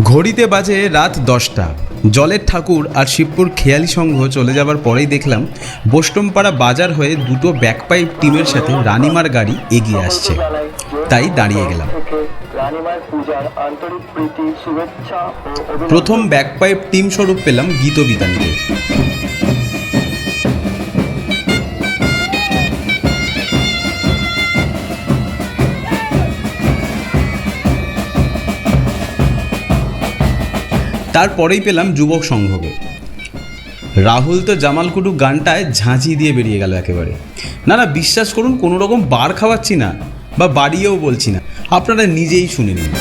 ঘড়িতে বাজে রাত দশটা। জলের ঠাকুর আর শিবপুর খেয়ালি সংঘ চলে যাবার পরেই দেখলাম বোষ্টমপাড়া বাজার হয়ে দুটো ব্যাকপাইপ টিমের সাথে রানিমার গাড়ি এগিয়ে আসছে। তাই দাঁড়িয়ে গেলাম। প্রথম ব্যাকপাইপ টিম স্বরূপ পেলাম গীত তারপরেই পেলাম যুবক সংঘকে রাহুল তো জামালকুটু গানটায় ঝাঁঝি দিয়ে বেরিয়ে গেল একেবারে। না না, বিশ্বাস করুন, কোনো রকম বার খাওয়াচ্ছি না বা বাড়িয়েও বলছি না। আপনারা নিজেই শুনে নিন।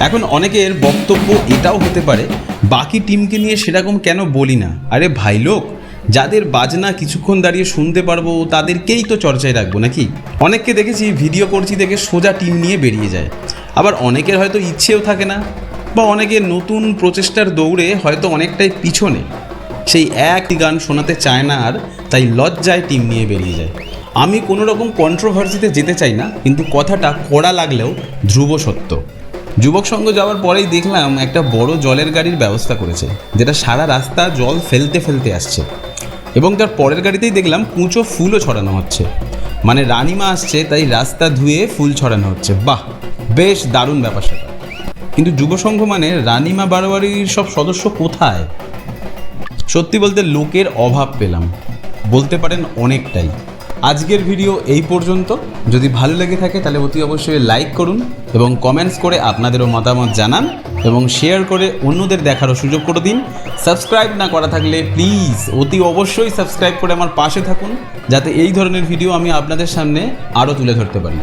এখন অনেকের বক্তব্য এটাও হতে পারে, বাকি টিমকে নিয়ে সেরকম কেন বলি না? আরে ভাই লোক, যাদের বাজনা কিছুক্ষণ দাঁড়িয়ে শুনতে পারব, তাদেরকেই তো চর্চায় রাখব নাকি? অনেককে দেখেছি ভিডিও করছি দেখে সোজা টিম নিয়ে বেরিয়ে যায়। আবার অনেকের হয়তো ইচ্ছেও থাকে না, বা অনেকের নতুন প্রচেষ্টার দৌড়ে হয়তো অনেকটাই পিছনে। সেই একই গান শোনাতে চায় না আর, তাই লজ্জায় টিম নিয়ে বেরিয়ে যায়। আমি কোনো রকম কন্ট্রোভার্সিতে যেতে চাই না, কিন্তু কথাটা কড়া লাগলেও ধ্রুব সত্য। যুবক সঙ্গ যাওয়ার পরেই দেখলাম একটা বড় জলের গাড়ির ব্যবস্থা করেছে, যেটা সারা রাস্তা জল ফেলতে ফেলতে আসছে। এবং তার পরের গাড়িতেই দেখলাম কুঁচো ফুলও ছড়ানো হচ্ছে। মানে রানিমা আসছে, তাই রাস্তা ধুয়ে ফুল ছড়ানো হচ্ছে। বাহ, বেশ দারুণ ব্যাপার সেটা। কিন্তু যুব সংঘ মানে রানিমা বারোয়ারির সব সদস্য কোথায়? সত্যি বলতে লোকের অভাব পেলাম। বলতে পারেন অনেকটাই। আজকের ভিডিও এই পর্যন্ত। যদি ভালো লেগে থাকে, তাহলে অতি অবশ্যই লাইক করুন এবং কমেন্টস করে আপনাদেরও মতামত জানান এবং শেয়ার করে অন্যদের দেখারও সুযোগ করে দিন। সাবস্ক্রাইব না করা থাকলে প্লিজ অতি অবশ্যই সাবস্ক্রাইব করে আমার পাশে থাকুন, যাতে এই ধরনের ভিডিও আমি আপনাদের সামনে আরও তুলে ধরতে পারি।